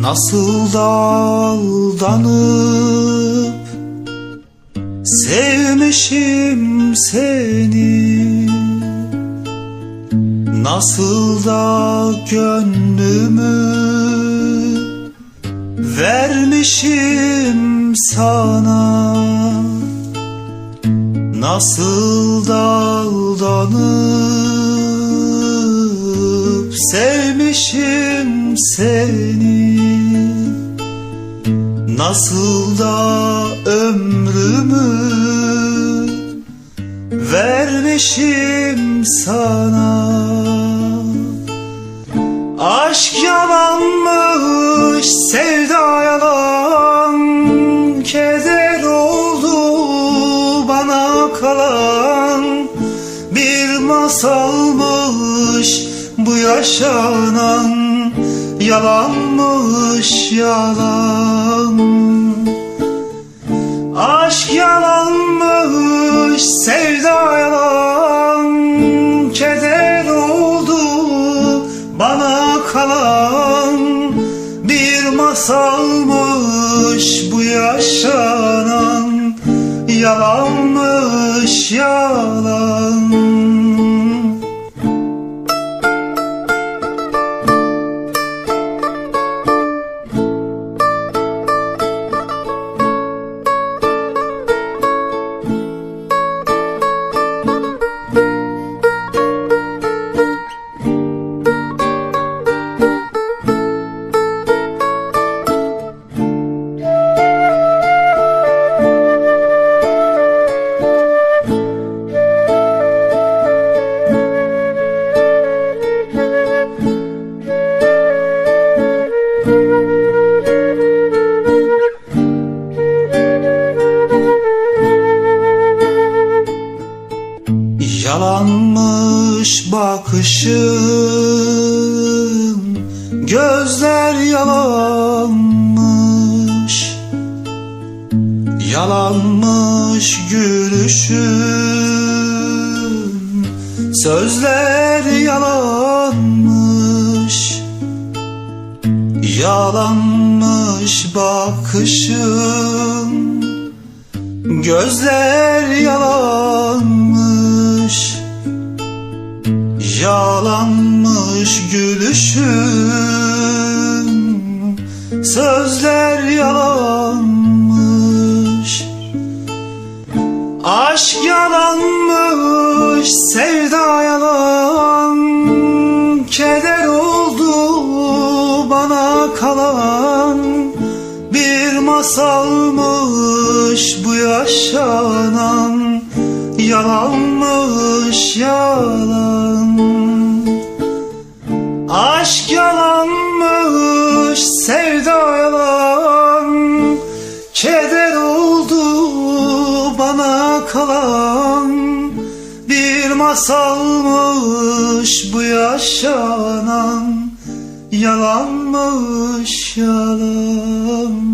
Nasıl da aldanıp Sevmişim seni? Nasıl da gönlümü Vermişim sana? Nasıl da aldanıp Sevmişim seni Nasıl da ömrümü vermişim sana? Aşk yalanmış, sevda yalan Keder oldu bana kalan. Bir masalmış bu yaşanan Yalanmış yalan. Aşk yalanmış, sevda yalan. Keder oldu bana kalan. Bir masalmış bu yaşanan. Yalanmış yalan Yalanmış bakışım Gözler yalanmış. Yalanmış gülüşüm Sözler yalanmış. Yalanmış bakışım Gözler yalanmış Yalanmış gülüşüm Sözler yalanmış. Aşk yalanmış Sevda yalan. Keder oldu bana kalan. Bir masalmış bu yaşanan Yalanmış yalan. Aşk yalanmış sevda yalan. Keder oldu bana kalan. Bir masalmış bu yaşanan. Yalanmış yalan